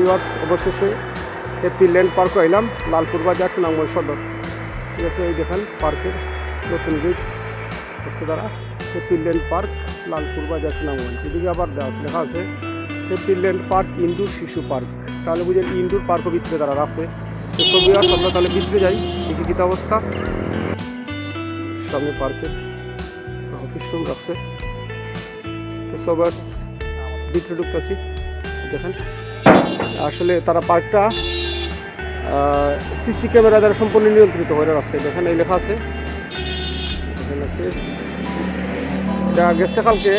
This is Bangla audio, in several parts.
ভিউয়ার্স অবশেষে হ্যাপি ল্যান্ড পার্ক আইলাম লালপুর বাজার সুনামগঞ্জ সদর। ঠিক আছে এই দেখেন পার্কের নতুন গেট। হচ্ছে দ্বারা হ্যাপি ল্যান্ড পার্ক লালপুর বাজার সুনামগঞ্জ এদিকে আবার দেওয়া আছে, হ্যাপি ল্যান্ড পার্ক ইন্দুর শিশু পার্ক। তাহলে বুঝেন ইন্দুর পার্কও ভিতরে দ্বারা আছে তো ছবি আর আমরা তাহলে ভিতরে যাই দেখি কী অবস্থা। সামনে পার্কের অফিস রুম রাখছে। তো সবার ভিতরে ঢুকতেছি দেখেন। আসলে তারা পার্কটা সিসি ক্যামেরা দ্বারা সম্পূর্ণ নিয়ন্ত্রিত হয়ে রাখছে এই লেখা আছে। এখানে এটা গেছে কালকে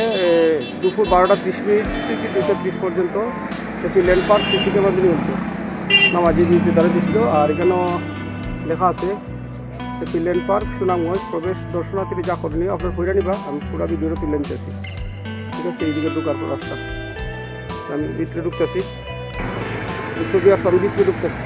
দুপুর বারোটা ত্রিশ মিনিট থেকে দুটো ত্রিশ পর্যন্ত এটি ল্যান্ড পার্ক সিসি ক্যামেরা নিয়ন্ত্রিত। নামাজি দিতে তারা দিছিল আর এখানেও লেখা আছে এটি ল্যান্ড পার্ক সুনামগঞ্জ প্রবেশ দর্শনার্থী যা করণীয়, আপনার ঘুরে নিবা, আমি পুরো ভিডিওটা তুলে নিতেছি। ঠিক আছে, এইদিকে ঢুকার রাস্তা। আমি ভিতরে ঢুকতেছি। এই ছবি আসলে আমি ভিতরে ঢুকতেছি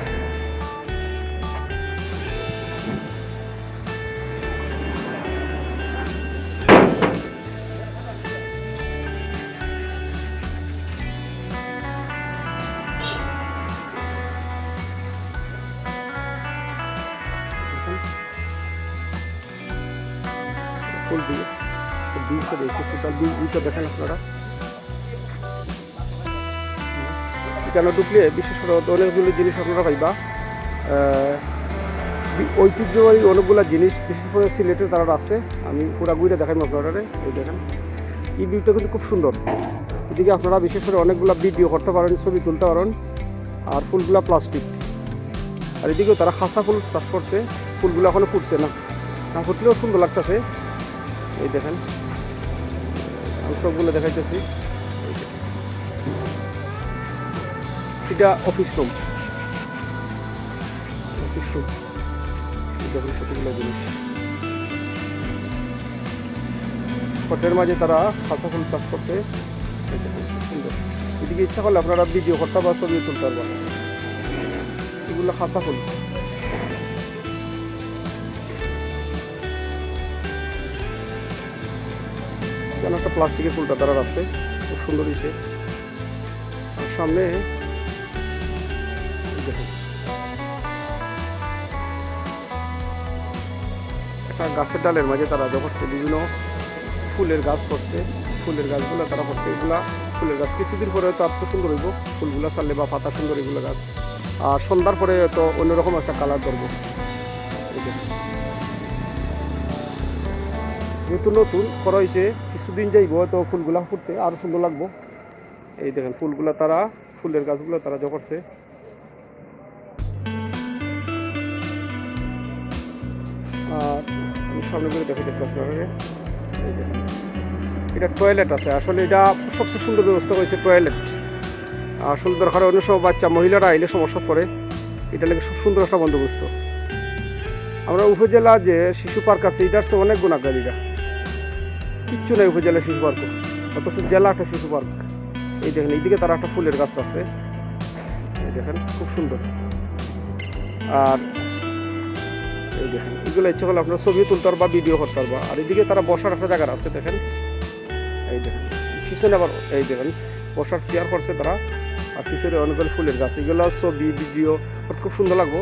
ফুল দিয়ে বিলটা দেখছি টোটাল বিল বিলটা দেখেন আপনারা এখানে ঢুকলে বিশেষ করে অনেকগুলো জিনিস আপনারা পাইবা ঐতিহ্যবাহী অনেকগুলো জিনিস, বিশেষ করে সিলেটের তারা আছে। আমি পুরা ঘুরে দেখাই আপনারা এই দেখেন। এই ভিউটা কিন্তু খুব সুন্দর। এদিকে আপনারা বিশেষ করে অনেকগুলো ভিডিও করতে পারেন, ছবি তুলতে পারেন, আর ফুলগুলা প্লাস্টিক আর এদিকেও তারা খাসা ফুল চাষ করছে, ফুলগুলো এখনও ফুটছে না। না, ফুটলেও সুন্দর লাগতেছে। এই দেখেন, আমি সবগুলো দেখাইতেছি। এটা অফিস রুম অফিস মাঝে তারা খাসা ফুল চাষ সুন্দর। এদিকে ইচ্ছা করলে আপনারা ভিডিও করতে বা ছবি তুলতে পারবেন। এগুলো খাসা ফুল। একটা প্লাস্টিকের ফুলটা তারা রাখছে। খুব সুন্দর হয়েছে। সামনে একটা গাছের ডালের মাঝে তারা সে বিভিন্ন ফুলের গাছ করছে, ফুলের গাছগুলো তারা করছে এগুলা ফুলের গাছ কিছুদিন পরে হয়তো আর তো সুন্দর হইব, ফুলগুলো ছাড়লে বা পাতা সুন্দর এগুলো গাছ। আর সন্ধ্যার পরে হয়তো অন্যরকম একটা কালার করব যেহেতু নতুন, করা হয়েছে, কিছুদিন যাইব তো ফুলগুলা ফুটতে আরও সুন্দর লাগবো। এই দেখেন, ফুলগুলা তারা, ফুলের গাছগুলো তারা করছে সামনে করে দেখাইতেছি এই এটা টয়লেট আছে। আসলে এটা সবচেয়ে সুন্দর ব্যবস্থা করেছে টয়লেট আসলে দরকার অন্য সব বাচ্চা, মহিলারা আইলে সমস্যা পড়ে। এটা লাগে খুব সুন্দর একটা বন্দোবস্ত। আমরা উপজেলা যে শিশু পার্ক আছে, এটার সে অনেক গুণাগারীরা। কিচ্ছু নেই উপজেলা শিশু পার্ক। অথচ জেলা একটা শিশু পার্ক। এই দেখেন, এইদিকে তারা একটা ফুলের গাছ আছে। এই দেখেন, খুব সুন্দর। আর এই দেখেন, এগুলো ইচ্ছে করলে আপনার ছবি তুলতে পারবা ভিডিও করতে পারবা। আর এদিকে তারা বসার একটা জায়গা আছে, দেখেন। এই দেখেন, পিছনে আবার, এই দেখেন, বসার চেয়ার করছে তারা। আর পিছনে অনেকগুলো ফুলের গাছ, এগুলো ছবি ভিডিও খুব সুন্দর লাগবো।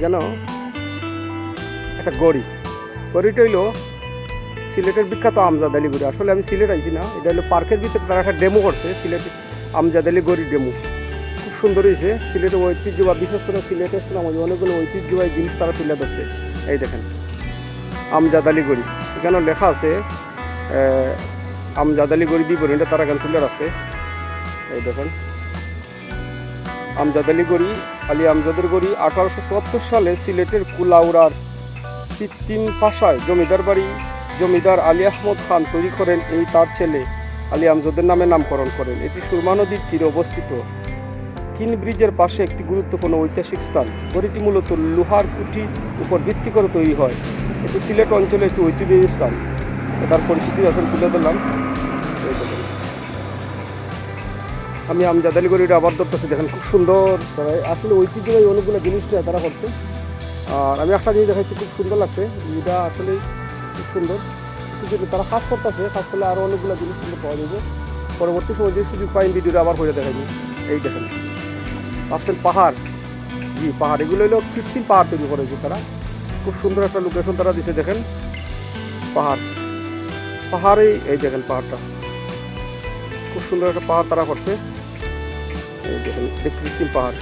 কেন একটা গড়ি। গড়িটা হইল সিলেটের বিখ্যাত আমজাদ আলী গড়ি। আসলে আমি সিলেট আইছি না, এটা হলো পার্কের ভিতরে তারা একটা ডেমো করছে, সিলেট আমজাদ আলী গড়ি ডেমো খুব সুন্দর হয়েছে সিলেটের ঐতিহ্য বা বিশেষ করে সিলেটের সুনামগঞ্জে অনেকগুলো ঐতিহ্যবাহী জিনিস তারা তুলে ধরছে। এই দেখেন, আমজাদ আলী গড়ি। এখানেও লেখা আছে আমজাদ আলী গড়ি বিবরণীটা তারা এখানে তুলে রাখছে এই দেখেন। আমজাদ আলী গড়ি, আলী আমজাদের গড়ি আঠারোশো চুয়াত্তর সালে সিলেটের কুলাউড়ার কৃত্রিম পাশায় জমিদার বাড়ি জমিদার আলী আহমদ খান তৈরি করেন এই তার ছেলে আলী আমজাদের নামে নামকরণ করেন। এটি সুরমা নদীর তীরে অবস্থিত। কিন ব্রিজের পাশে একটি গুরুত্বপূর্ণ ঐতিহাসিক স্থান। গড়িটি মূলত লোহার কুঠির উপর ভিত্তি করে তৈরি হয়। এটি সিলেট অঞ্চলে একটি ঐতিহ্যবাহী স্থান। তার পরিচিতি আসলে তুলে দেখুন। আমি আমজাদালি করে এটা আবার ধরতেছি, দেখেন খুব সুন্দর। তারা আসলে ঐতিহ্যবাহী অনেকগুলো জিনিস নিয়ে তারা করছে। আর আমি একটা জিনিস দেখাচ্ছি খুব সুন্দর লাগছে। এটা আসলে খুব সুন্দর। শুধু তারা কাজ করতেছে, কাজ করলে আরও অনেকগুলো জিনিস কিন্তু পাওয়া যাবে। পরবর্তী সময় যে সুযোগ পাই ভিডিওটা আবার করে দেখাবো এই দেখেন আসছেন পাহাড়। জি, পাহাড়। এগুলো হলো কৃত্রিম পাহাড় তৈরি করেছে তারা। খুব সুন্দর একটা লোকেশন তারা দিছে, দেখেন। পাহাড়। পাহাড়েই এই দেখেন পাহাড়টা। খুব সুন্দর একটা পাহাড় তারা করছে। কৃত্রিম পাহাড়।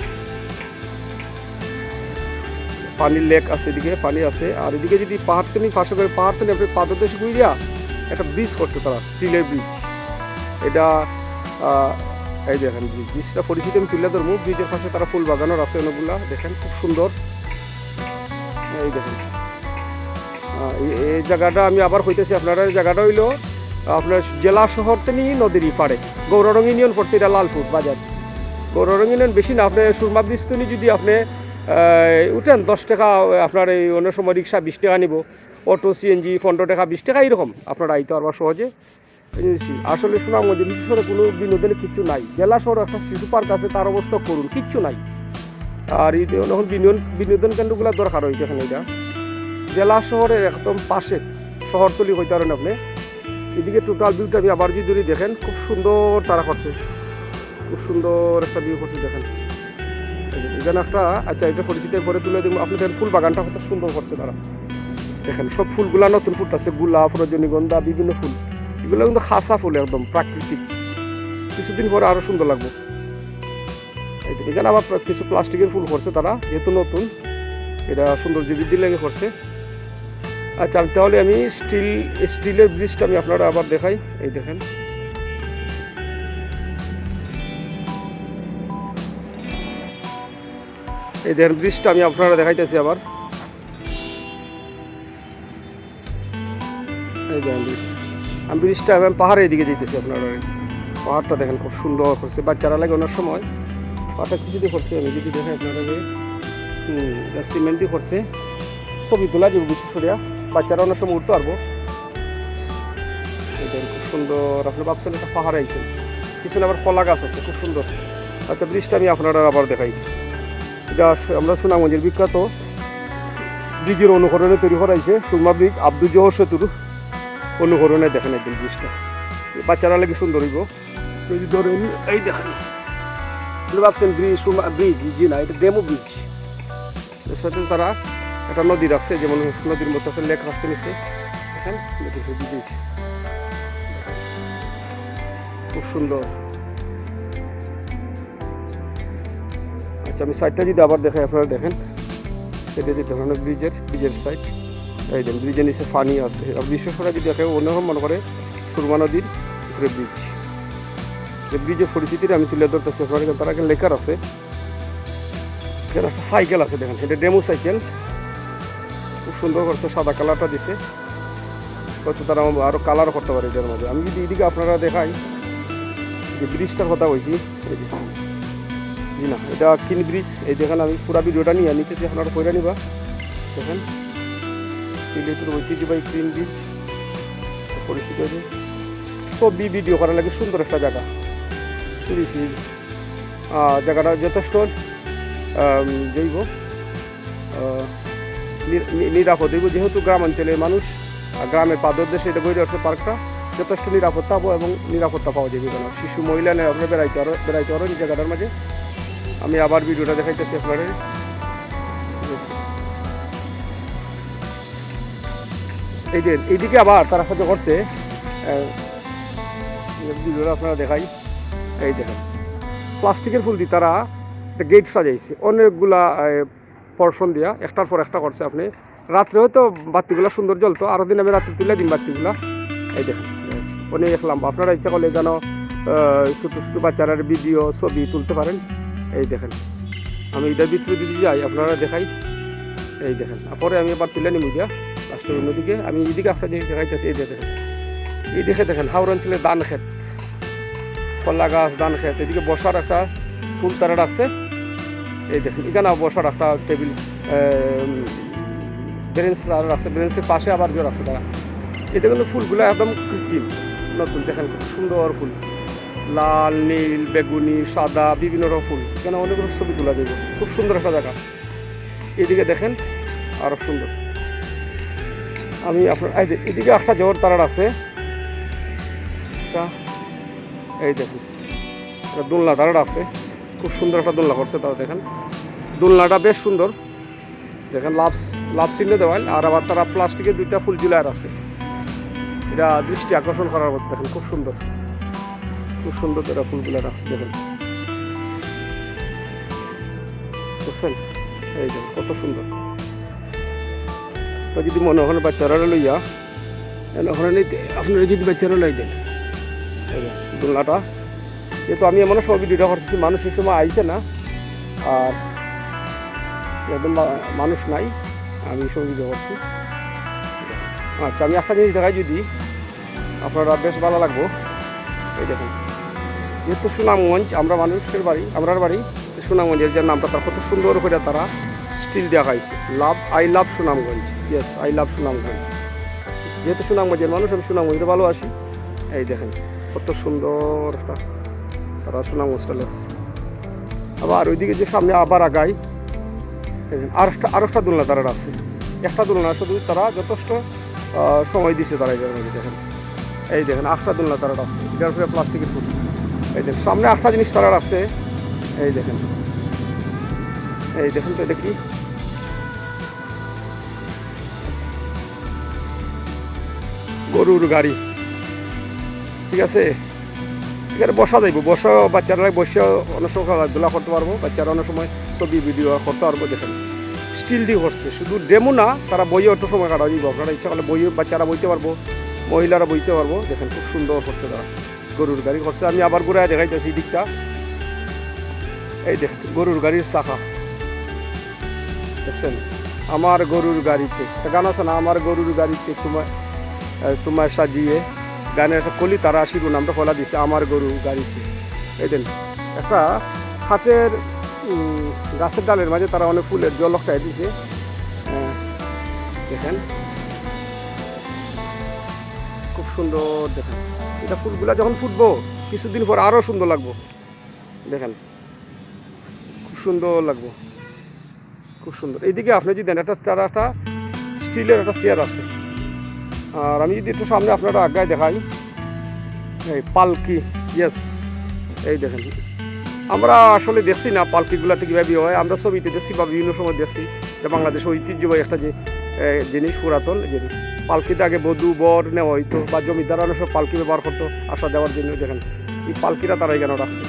পানির লেক আছে এদিকে, পানি আছে। আর এদিকে যদি পাহাড় থেকে পাশে করে, পাহাড় থেকে আপনি পাদদেশ গুইয়া একটা ব্রিজ করছে তারা স্টিলের ব্রিজ এটা এই দেখেন ব্রিজ ব্রিজটা পরিচিত, আমি তুলে ধরবো। ব্রিজের পাশে তারা ফুল বাগানোর আছে অনেকগুলা, দেখেন খুব সুন্দর। এই দেখেন। এই- জায়গাটা আমি আবার হইতেছি, আপনারা এই জায়গাটা হইল, আপনার জেলা শহর থেকে নদীর পাড়ে, গৌররং ইউনিয়ন পড়ছে, এটা লালপুর বাজার। ইউনিয়ন বেশি না। আপনি সুরমা ব্রিজ যদি আপনি উঠেন, দশ টাকা আপনার এই অন্য সময় রিক্সা বিশ টাকা নিব। অটো সিএনজি পনেরো টাকা, বিশ টাকা, এরকম। আপনারা আইতে পারবা সহজে। আসলে সুনামগঞ্জ বিশেষ করে কোনো বিনোদনের কিচ্ছু নাই। জেলা শহর একটা শিশু পার্ক আছে, তার অবস্থা করুন, কিচ্ছু নাই। আর এই এখন বিনোদন বিনোদন কেন্দ্রগুলো দরকার হইতে এখানে এটা। জেলা শহরের একদম পাশে, শহরতলি হইতে পারেন আপনি। এদিকে টোটাল ভিউটা আবার যদি দেখেন, খুব সুন্দর তারা করছে। খুব সুন্দর একটা ভিউ করছে, দেখেন। এখানে একটা আচ্ছা এটা পরিচিত পরে তুলে দিব। আপনি দেখেন, ফুল বাগানটা কত সুন্দর করছে তারা দেখেন, সব ফুলগুলা নতুন ফুল আছে। গোলাপ, রজনীগন্ধা, বিভিন্ন ফুল। এগুলো কিন্তু খাসা ফুল একদম, প্রাকৃতিক। কিছুদিন পরে আরও সুন্দর লাগবে। এখানে আবার কিছু প্লাস্টিকের ফুল করছে তারা, যেহেতু নতুন। এটা সুন্দর বৃদ্ধি লেগে করছে। আচ্ছা তাহলে আমি স্টিল, স্টিলের ব্রিজটা আমি আপনারা আবার দেখাই। এই দেখেন। এই দেখেন ব্রিজটা আমি আপনারা দেখাইতেছি আবার। এই দেখেন ব্রিজ আমি ব্রিজটা এখন পাহাড়ের দিকে যেতেছি আপনারা। পাহাড়টা দেখেন খুব সুন্দর করছে। বাচ্চারা লাগে অনেক সময়। পাহাড়টা কিছু দিয়ে করছে আমি যদি দেখাই আপনারা সিমেন্ট দিয়ে করছে। ছবি তোলা যাবে বিশেষ করিয়া বাচ্চারা অনেক সময় উঠতে পারব। খুব সুন্দর। আপনি ভাবছেন একটা পাহাড় আইছেন পিছনে আবার কলা গাছ আছে, খুব সুন্দর। আচ্ছা ব্রিজটা আমি আপনারা আবার দেখাই। স- আমরা সুনামগঞ্জের বিখ্যাত ব্রিজের অনুকরণে তৈরি করা হয়েছে। সুরমা ব্রিজ, আব্দুল সেতুর অনুকরণে দেখেন একদিন ব্রিজটা। বাচ্চারা লাগে সুন্দর হইব। যদি ধরেন, এই দেখেন। ভাবছেন ব্রিজ, সুরমা ব্রিজ, জি না, এটা ডেমো ব্রিজ। এর সাথে তারা একটা নদী রাখছে, যেমন নদীর মতো একটা লেক রাখছে নিচে। দেখেন খুব সুন্দর। আমি সাইডটা যদি আবার দেখাই, আপনারা দেখেন। সেটা যদি দেখেন ব্রিজের ব্রিজের সাইড এই দেখেন ব্রিজের নিচে পানি আছে। আর বিশেষ যদি দেখে, অন্য মনে করে, সুরমা নদীর উপরে ব্রিজ যে ব্রিজের পরিস্থিতিটা আমি তুলে ধরতেছি আপনারা তারা এখানে লেখার আছে। একটা সাইকেল আছে, দেখেন। এটা ডেমো সাইকেল খুব সুন্দর করছে, সাদা কালারটা দিছে। হয়তো তারা আরও কালারও করতে পারে এটার মধ্যে। আমি যদি এদিকে আপনারা দেখাই, যে ব্রিজটার কথা বলছি যে জি না? এটা কিন ব্রিজ এই দেখেন আমি পুরা ভিডিওটা নিয়ে নিতেছি আপনারা কইরা নিবা দেখেন। সিলেটের ঐতিহ্যবাহী ক্রিন ব্রিজ পরিচিত আছে ছবি ভিডিও করার লাগে সুন্দর একটা জায়গা। আহ, জায়গাটা যথেষ্ট জৈব। নিরাপদ হইব। যেহেতু গ্রাম অঞ্চলের মানুষ গ্রামের পাদদেশে এটা গড়ে ওঠে পার্কটা যথেষ্ট নিরাপত্তা পাবো এবং নিরাপত্তা পাওয়া যাবে কেন শিশু মহিলা আপনার বেড়াইতে আরও বেড়াইতে এই জায়গাটার মাঝে। আমি আবার ভিডিওটা দেখাইতেছি আপনাদের এই যে, এইদিকে আবার তারা সাথে করছে। ভিডিওটা আপনারা দেখাই। এই দেখেন, প্লাস্টিকের ফুল দিয়ে তারা একটা গেট সাজাইছে। অনেকগুলা পর্ষণ দিয়া, একটার পর একটা করছে আপনি। রাত্রে হয়তো বাতিগুলো সুন্দর জ্বলতো, আরও দিন আমি রাত্রে তুলে দিন বাতিগুলা। এই দেখেন, অনেক লম্বা। আপনারা ইচ্ছা করলে যেন ছোটো ছোটো বাচ্চারা ভিডিও, ছবি তুলতে পারেন। এই দেখেন। আমি এটার ভিতরে যদি যাই, আপনারা দেখাই। এই দেখেন পরে আমি এবার তুলে নিব দিয়া লাস্টের অন্যদিকে আমি এইদিকে আপনাদের দেখাইতেছি, এই দেখেন। এই দেখে দেখেন, হাওড় অঞ্চলের ধান ক্ষেত, কলা গাছ, ধান খেত এদিকে বসার একটা ফুল তারা রাখছে এই দেখেন, এখানে বসার একটা টেবিল ব্রেঞ্চ রাখছে ব্রেঞ্চের পাশে আবার জোর আছে তারা এটা কিন্তু ফুলগুলো একদম কৃত্রিম। নতুন, দেখেন, খুব সুন্দর ফুল। লাল, নীল, বেগুনি, সাদা, বিভিন্ন রকম ফুল। এখানে অনেকগুলো ছবি তোলা যাবে। খুব সুন্দর একটা জায়গা। এদিকে দেখেন আরও সুন্দর। আমি আপনার এদিকে একটা জোর তারার আছে। এটা এই দেখুন। একটা দোলনা তারার আছে। খুব সুন্দর একটা দোলনা করছে তারা, দেখেন। দোলনাটা বেশ সুন্দর। দেখেন লাভ লাভ চিহ্ন দেওয়ান আর আবার তারা প্লাস্টিকের দুইটা ফুল জুলার আছে এটা দৃষ্টি আকর্ষণ করার মতো, দেখেন, খুব সুন্দর। খুব সুন্দর তারা ফুলগুলো রাখছে দেখেন। বুঝছেন এই যে, কত সুন্দর। তো যদি মনে ওখানে বাচ্চারা লইয়া ওখানে আপনারা যদি বাচ্চারা লই দেন দোলনাটা। যেহেতু আমি এমন সময় ভিডিওটা করতেছি, মানুষ এই সময় আইছে না। আর একদম মানুষ নাই, আমি সব ভিডিও করছি। আচ্ছা আমি একটা জিনিস দেখাই যদি, আপনারা বেশ ভালো লাগবো। এই দেখুন। যেহেতু সুনামগঞ্জ, আমরা মানুষের বাড়ি, আমরার বাড়ি সুনামগঞ্জের যে নামটা, তার কত সুন্দর করে তারা স্টিল দেওয়া হয়েছে love, I love Sunamganj yes I love Sunamganj. যেহেতু সুনামগঞ্জের মানুষ, আমি সুনামগঞ্জে ভালোবাসি। এই দেখেন, কত সুন্দর একটা তারা সুনামগঞ্জটা লেখছে। আবার ওইদিকে যে সামনে আবার আগাই আর একটা আর একটা দোলনা তারা রাখছে। একটা দোলনা শুধু তারা যথেষ্ট সময় দিচ্ছে তারা মধ্যে, দেখেন। এই দেখেন আটটা দোলনা তারা রাখছে। এটার উপরে প্লাস্টিকের ফুল এই দেখুন, সামনে আটটা জিনিস তারা রাখছে এই দেখেন। এই দেখেন তো এটা কি গরুর গাড়ি। ঠিক আছে? এখানে বসা যাইব। বসা, বাচ্চারা বসে অনেক সময় খেলাধুলা করতে পারব। বাচ্চারা অনেক সময় ছবি, ভিডিও করতে পারব, দেখেন। স্টিল দিয়ে করছে শুধু ডেমো না, তারা বইয়ে একটু সময় কাটা যাইব। আপনারা ইচ্ছা করলে বইয়ে বাচ্চারা বইতে পারব, মহিলারা বইতে পারব। দেখেন, খুব সুন্দর করছে তারা। গরুর গাড়ি করছে। আমি আবার ঘুরে দেখাইতেছি দিকটা। এই দেখ গরুর গাড়ির চাকা। দেখছেন? আমার গরুর গাড়িতে গান আছে না? আমার গরুর গাড়িতে তোমার তোমার সাজিয়ে গানের একটা কলি তারা শিরোনামটা খোলা দিছে আমার গরু গাড়িতে। এই দেন একটা হাতের গাছের ডালের মাঝে তারা অনেক ফুলের জলকটাই দিছে। আহ, দেখেন? খুব সুন্দর দেখেন। এটা ফুলগুলা যখন ফুটবো, কিছুদিন পর আরও সুন্দর লাগবো। দেখেন, খুব সুন্দর লাগবো। খুব সুন্দর। এইদিকে আপনি যদি দেন, একটা তারা একটা স্টিলের একটা চেয়ার আছে। আর আমি যদি একটু সামনে আপনারা আগায় দেখাই, এই পালকি ইয়েস এই দেখেন। আমরা আসলে দেখছি না পালকিগুলাতে কীভাবে হয়। আমরা ছবিতে দেখছি বা বিভিন্ন সময় দেখছি যে বাংলাদেশ ঐতিহ্যবাহী একটা যে জিনিস পুরাতন জিনিস পালকিতে আগে বধূ, বর নেওয়া হইতো বা জমিদার অনেক সময় পালকি ব্যবহার করতো আসা যাওয়ার জন্য দেখেন এই পালকিটা তারা এখানে রাখছে।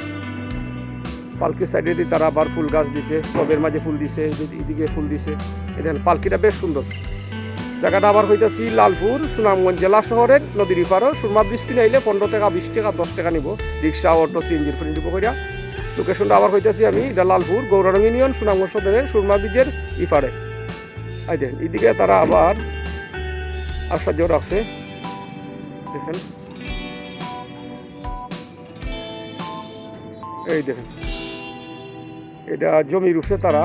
পালকির সাইডে দিয়ে তারা আবার ফুল গাছ দিছে, টবের মাঝে ফুল দিছে এদিকে- ফুল দিছে। এই দেখেন পালকিটা বেশ সুন্দর। জায়গাটা আবার হইতেছি লালপুর, সুনামগঞ্জ জেলা শহরের নদীর ইপারও। সুরমা বৃষ্টি নাইলে পনেরো টাকা, বিশ টাকা, দশ টাকা নিব। রিক্সা, অটো সিএনজির ফ্রি নিব করিয়া লোকেশনটা আবার হইতেছি আমি, এটা লালপুর, গৌরারং ইউনিয়ন, সুনামগঞ্জ সদরের সুরমা ব্রিজের ইপারে। এই দেখেন এদিকে তারা আবার আশ্চর্য রাখছে দেখেন। এই দেখেন। এটা জমি উপরে তারা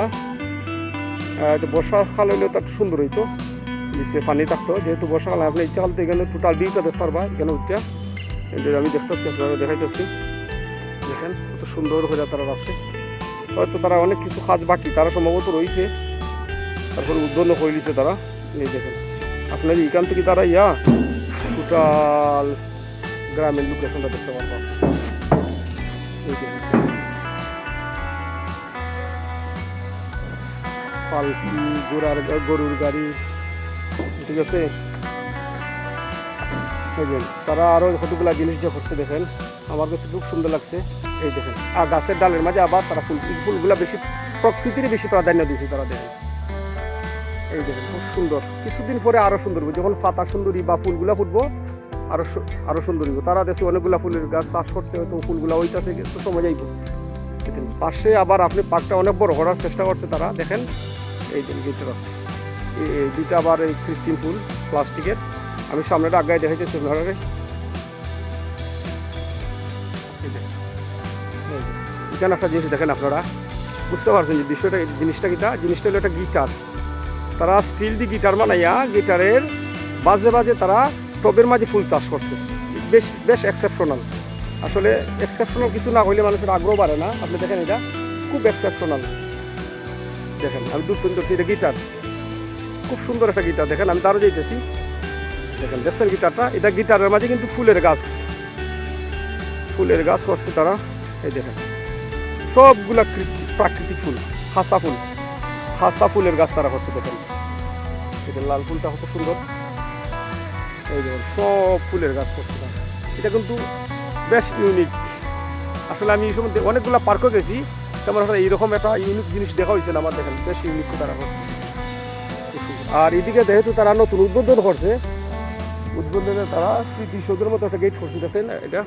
এটা বর্ষাকাল হইলেও তার সুন্দর হইতো। নিচে পানি থাকতো। যেহেতু বর্ষাকালে আপনি ইচ্ছা করতে এখানে টোটাল ভিউটা দেখতে পারবা এখানে উঠতে। কিন্তু আমি দেখতেছি, আপনারা দেখাইতেছি। দেখেন, কত সুন্দর করে তারা রাখছে। হয়তো তারা অনেক কিছু কাজ বাকি, তারা সম্ভবত রয়েছে তারপরে উদ্বোধন করে দিচ্ছে তারা। এই দেখেন। আপনার এখান থেকে তারা ইয়া টোটাল গ্রামের লোকেশনটা দেখতে পারবা। পালকি ঘোড়ার গরুর গাড়ি, ঠিক আছে? যে, তারা আরও কতগুলা জিনিস যে করছে দেখেন। আমার কাছে খুব সুন্দর লাগছে। এই দেখেন আর গাছের ডালের মাঝে আবার তারা ফুল ফুলগুলা বেশি প্রকৃতির বেশি প্রাধান্য দিয়েছে তারা দেখেন। এই দেখেন, খুব সুন্দর। কিছুদিন পরে আরও সুন্দর হবে যখন পাতা সুন্দরী বা ফুলগুলা ফুটবো, আরও সু- আরও সুন্দর হইব। তারা দেশে অনেকগুলা ফুলের গাছ চাষ করছে, হয়তো ফুলগুলা ওইটাতে একটু সময় যাইব। দেখেন, পাশে আবার আপনি পার্কটা অনেক বড় করার চেষ্টা করছে তারা। দেখেন, এই গেটের আছে এই- দুইটা আবার এই কৃত্রিম ফুল, প্লাস্টিকের। আমি সামনেটা আগায় দেখাইতেছি আপনারা। এখানে একটা জিনিস দেখেন আপনারা। বুঝতে পারছেন যে বিষয়টা, জিনিসটা কিটা জিনিসটা হলো একটা গিটার। তারা স্টিল দিয়ে গিটার বানাইয়া গিটারের বাজে বাজে তারা টবের মাঝে ফুল চাষ করছে। বেশ বেশ এক্সেপশনাল আসলে এক্সেপশনাল কিছু না হইলে মানুষের আগ্রহ বাড়ে না। আপনি দেখেন এটা খুব এক্সেপশনাল দেখেন, আমি দূর সুন্দর এটা গিটার খুব সুন্দর একটা গিটার দেখেন, আমি তারও যাইতেছি। দেখেন, দেখছেন গিটারটা এটা গিটারের মাঝে কিন্তু ফুলের গাছ। ফুলের গাছ করছে তারা। এই দেখেন, সবগুলা প্রাকৃতিক ফুল হাসা ফুল। হাসা ফুলের গাছ তারা করছে, দেখেন। এটা লাল ফুলটা কত সুন্দর। এই দেখেন সব ফুলের গাছ করছে এটা কিন্তু বেশ ইউনিক আসলে আমি এই সময় অনেকগুলো পার্কও গেছি তেমন হঠাৎ এইরকম একটা ইউনিক জিনিস দেখা হয়েছে আমার দেখেন, বেশ ইউনিক তারা করছে। আর এদিকে যেহেতু তারা নতুন উদ্বোধন করছে, উদ্বোধনে তারা স্মৃতি সৌধের মতো একটা গেট করছে, দেখেন এটা।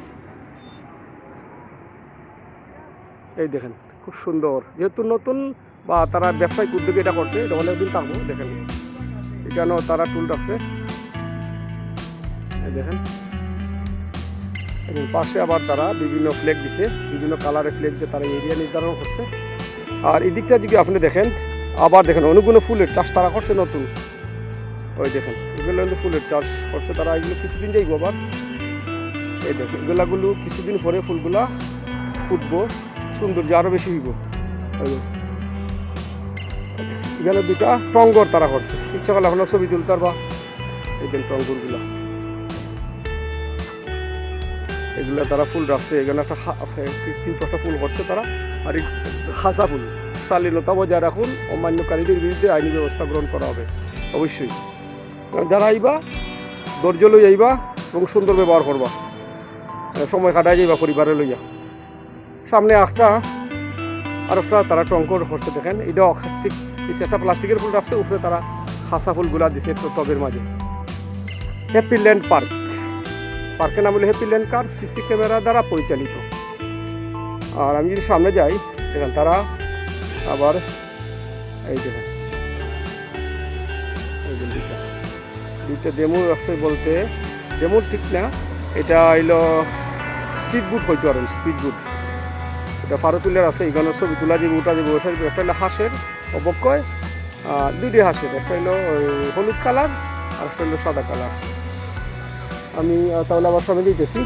এই দেখেন, খুব সুন্দর। যেহেতু নতুন বা তারা ব্যবসায়িক উদ্যোগে এটা করছে, এটা অনেকদিন থাকব, দেখেন। এখানেও তারা টুল রাখছে। দেখেন। এবং পাশে আবার তারা বিভিন্ন ফ্লেগ দিছে, বিভিন্ন কালারের ফ্লেগ দিয়ে তারা এরিয়া নির্ধারণ করছে। আর এই দিকটা যদি আপনি দেখেন, আবার দেখেন অনেকগুলো ফুলের চাষ তারা করছে নতুন। ওই দেখেন, এগুলো কিন্তু ফুলের চাষ করছে তারা, এগুলো কিছুদিন যাইব আবার। এই দেখেন, এগুলাগুলো কিছুদিন পরে ফুলগুলা ফুটবো, সৌন্দর্য আরও বেশি হইব। এখানে দুটা টঙ্গর তারা করছে। ইচ্ছা করলে আপনার ছবি তুলতে পারবা। এই দেন টঙ্গরগুলা। এগুলা তারা ফুল রাখছে। এখানে একটা তিন ফুল করছে তারা। আর খাসা ফুল। শালীনতা বজায় রাখুন। অমান্যকারীদের বিরুদ্ধে আইনি ব্যবস্থা গ্রহণ করা হবে। অবশ্যই। যারা আইবা ধৈর্য লই আইবা এবং সুন্দর ব্যবহার করবা। আহ, সময় কাটাই যাইবা পরিবারে লইয়া। সামনে একটা আর একটা তারা টঙ্কর করছে দেখেন। এটা অখাস্তিক একটা প্লাস্টিকের ফুল রাখছে উপরে তারা খাসা ফুলগুলা দিছে টবের মাঝে। হ্যাপি ল্যান্ড পার্ক পার্কের নাম হলো happy land park CC camera দ্বারা পরিচালিত। আর আমি যদি সামনে যাই দেখেন তারা আবার এই দেখেন যে দুইটা। ডেমো রাখছে বলতে ডেমো ঠিক না, এটা হইল স্পিড বুট হইতে পারেন স্পিড বুট এটা ফারুতুলের আছে এখানে ছবি তোলা উঠা যাবে ওঠা যাবে একটা হাঁসের অবক্ষয়। দুইটি হাঁসের একটা হলো হলুদ কালার আর একটা সাদা কালার। আমি তাহলে আবার সামনে দিতেছি।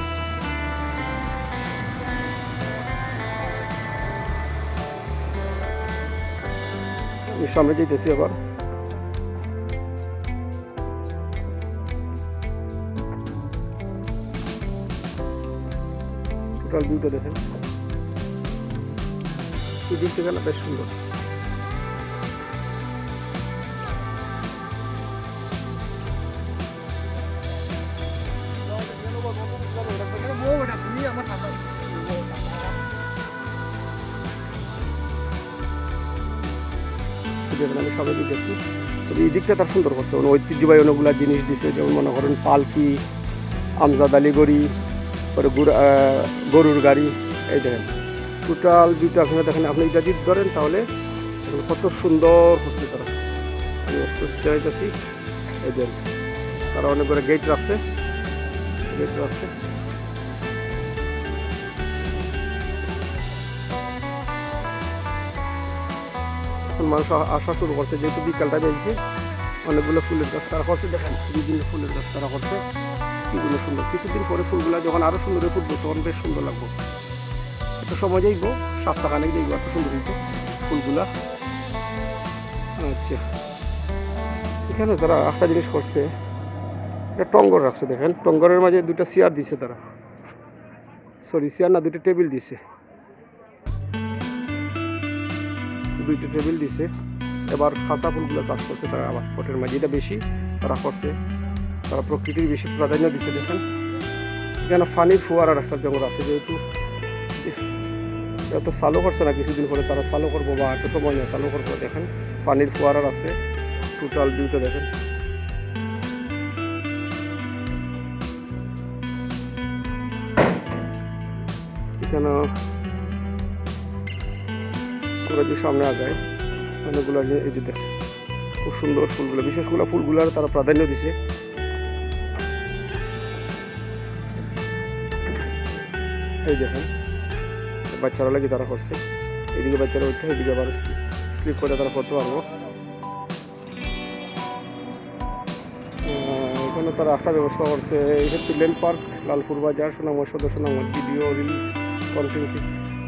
সামনে যেতেছি আবার। টোটাল ভিউটা দেখেন। থেকে বেশ সুন্দর। সবাই দেখছি। তবে এই দিকটা তার সুন্দর করছে। মানে ঐতিহ্যবাহী অনেকগুলো জিনিস দিছে, যেমন মনে করেন পালকি, আমজাদ আলী গড়ি, পরে গরুর গাড়ি, এই দেখেন। টোটাল দুটো আপনারা দেখেন, আপনি যদি ধরেন তাহলে কত সুন্দর হচ্ছে তারা। আমি চাইতেছি। এই দেখেন, তারা অনেক করে গেট রাখছে। গেট রাখছে। এখন মানুষ আসা শুরু করছে। যেহেতু বিকালটা বেরিয়েছে অনেকগুলো ফুলের গাছ তারা করছে। দেখেন, বিভিন্ন ফুলের গাছ তারা করছে। কিগুলো সুন্দর। কিছুদিন পরে ফুলগুলো যখন আরও সুন্দর হয়ে তখন বেশ সুন্দর লাগবো। একটা সময় যাইব সপ্তাহখানেক যাইব এত সুন্দর হইব ফুলগুলা। আচ্ছা। এখানে তারা একটা জিনিস করছে। একটা টঙ্গর রাখছে, দেখেন। টঙ্গরের মাঝে দুটো চেয়ার দিছে তারা। সরি চেয়ার না দুটো টেবিল দিছে। দুইটা টেবিল দিছে। এবার খাসা ফুলগুলো চাষ করছে তারা আবার পটের মাঝিটা বেশি তারা করছে। তারা প্রকৃতির বেশি প্রাধান্য দিচ্ছে দেখেন। এখানে ফানির ফোয়ারা রাস্তার জঙ্গল আছে, যেহেতু এত চালু করছে না, কিছুদিন পরে তারা চালু করব বা এত সময় নেই চালু করব, দেখেন। পানির ফোয়ারার আছে টোটাল ভিউটা দেখেন। এখানে আমরা যে সামনে আগায়। অনেকগুলো এই যে দেখেন, খুব সুন্দর ফুলগুলো। বিশেষ করে ফুলগুলোর তারা প্রাধান্য দিছে। এই দেখেন, বাচ্চারা লাগে তারা করছে। এদিকে বাচ্চারা উঠছে এদিকে আবার স্লিপ করে তারা করতে পারব। এখানে তারা একটা ব্যবস্থা করছে। হচ্ছে লেন পার্ক, লালপুর বাজার Sunamganj Sadar Sunamganj video, reels content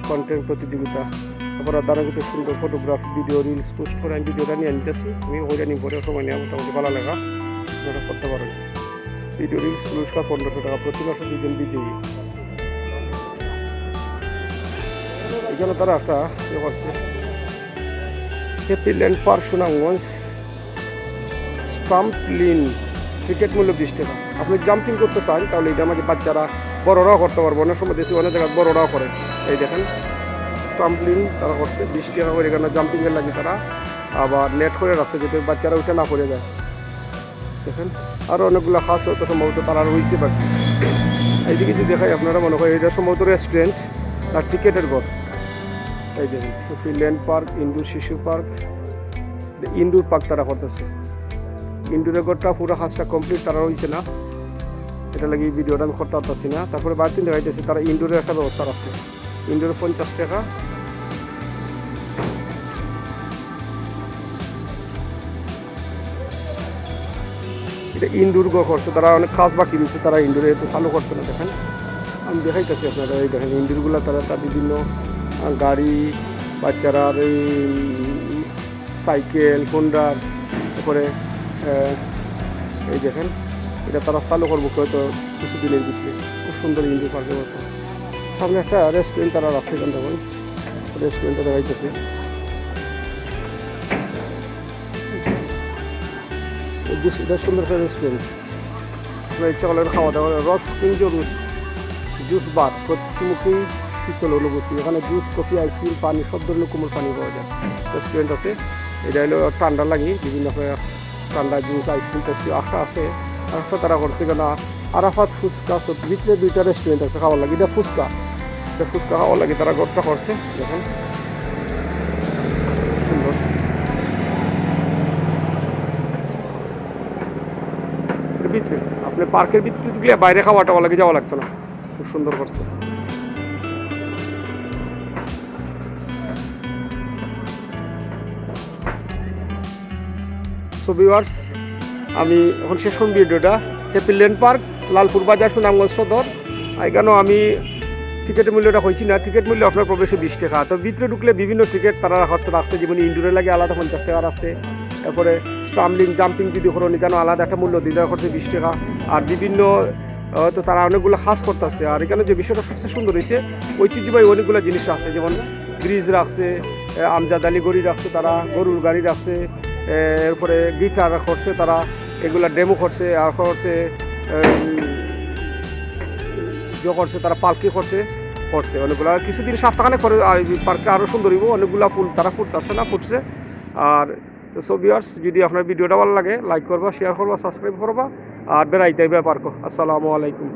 content প্রতিযোগিতা। তারপরে তারা কিন্তু সুন্দর ফটোগ্রাফ ভিডিও রিলস পোস্ট করে আমি ভিডিওটা নিয়ে নিতেছি। আমি ওইটা নিয়ে পরে সময় নিয়ে মোটামুটি ভালো লাগা। আপনারা করতে পারেন। ভিডিও রিলস পুরস্কার পনেরোশো টাকা। প্রতি মাসে দুজন বিজয়ী এখানে তারা একটা ইয়ে করছে। Happy land park Sunamganj trampoline ticket মূল্য বিশ টাকা। আপনি জাম্পিং করতে চান, তাহলে এটা আমাদের বাচ্চারা বড়রাও করতে পারব। অনেক সময় দেশে অনেক জায়গায় বড়রাও করে। এই দেখেন। স্টাম্পলিং তারা করছে বিশ টাকা করে এখানে জাম্পিংয়ের লাগে তারা। আবার নেট করে রাখছে যাতে বাচ্চারা উঠে না পড়ে যায়। দেখেন আরও অনেকগুলো খাস হয়তো সম্ভবত তারা রয়েছে বাকি। এইদিকে যদি দেখাই আপনারা, মনে করেন এটা সম্ভবত রেস্টুরেন্ট আর টিকেটের ঘর। এই দেখুন ল্যান্ড পার্ক, ইন্দুর শিশু পার্ক, ইন্দুর পার্ক তারা করতেছে। ইন্দুরের ঘরটা পুরো কাজটা কমপ্লিট তারা হয়েছে না। এটা লাগি ভিডিওটা আমি করতে পারতেছি না। তারপরে বাড়তি দেখাইতেছে, তারা ইন্দুরের একটা ব্যবস্থা রাখছে। ইন্দুরে পঞ্চাশ টাকা। এটা ইন্দুর করছে তারা অনেক কাজ বাকি দিচ্ছে, তারা ইন্দুরে তো চালু করছে না, দেখেন। আমি দেখাইতেছি আপনারা, এই দেখেন, ইন্দুরগুলো তারা তার বিভিন্ন গাড়ি, বাচ্চারা এই, সাইকেল হোন্ডার তারপরে এই দেখেন, এটা তারা চালু করব, হয়তো কিছুদিনের ভিতরে। খুব সুন্দর ইন্দুর পার্কের মতো। সামনে একটা রেস্টুরেন্ট তারা রাখছে এখান তখন রেস্টুরেন্টটা দেখাইতেছে। সুন্দর একটা রেস্টুরেন্ট আপনার ইচ্ছা করলে খাওয়া দাওয়া রস রুস জুস বার প্রতিমুখী শীতল অনুভূতি। এখানে জুস কফি আইসক্রিম পানি, সব ধরনের কোমল পানি পাওয়া যায়। রেস্টুরেন্ট আছে। এটা হলো ঠান্ডা লাগে, বিভিন্ন ঠান্ডা জুস আইসক্রিম টাইসক্রিম আশা আছে। আশা তারা করছে কেন? আরাফাত ফুচকা সব ভিতরে দুইটা রেস্টুরেন্ট আছে খাওয়ার লাগে। এটা ফুচকা। এটা ফুচকা খাওয়ার লাগে, তারা ঘরটা করছে, দেখেন। সুন্দর। ভিতরে আপনি পার্কের ভিতরে ঢুকলে বাইরে খাওয়াটা লাগে, যাওয়া লাগতো না। খুব সুন্দর করছে। সো ভিউয়ার্স আমি এখন শেষ করুন ভিডিওটা। হ্যাপি ল্যান্ড পার্ক লালপুর বাজার, সুনামগঞ্জ সদর। এখানেও আমি টিকিটের মূল্যটা হয়েছি না টিকিট মূল্য আপনার প্রবেশে বিশ টাকা। তো ভিতরে ঢুকলে বিভিন্ন টিকিট তারা রাখতে রাখছে যেমন ইন্ডোরে লাগে আলাদা পঞ্চাশ টাকা রাখছে। তারপরে স্টামলিং জাম্পিং যদি করো কেন আলাদা একটা মূল্য দিতে করছে বিশ টাকা। আর বিভিন্ন তো তারা অনেকগুলো খাস করতেছে। আর এখানে যে বিষয়টা সবচেয়ে সুন্দর হয়েছে ঐতিহ্যবাহী অনেকগুলো জিনিস রাখছে যেমন ব্রিজ রাখছে আহ, আমজাদ আলী গড়ি রাখছে তারা গরুর গাড়ি রাখছে এরপরে গিটার করছে তারা এগুলা ডেমো করছে আর করছে ইয়ে করছে, তারা পালকি করছে করছে। অনেকগুলো আর কিছুদিন সপ্তাহখানে করে পার্কে আরও সুন্দর হইব। অনেকগুলো ফুল তারা ফুটতেছে না, ফুটছে। আর তো ভিউয়ার্স যদি আপনার ভিডিওটা ভালো লাগে লাইক করবা শেয়ার করবা সাবস্ক্রাইব করবা, আর বেড়াইতে ব্যাপার আসসালামু আলাইকুম।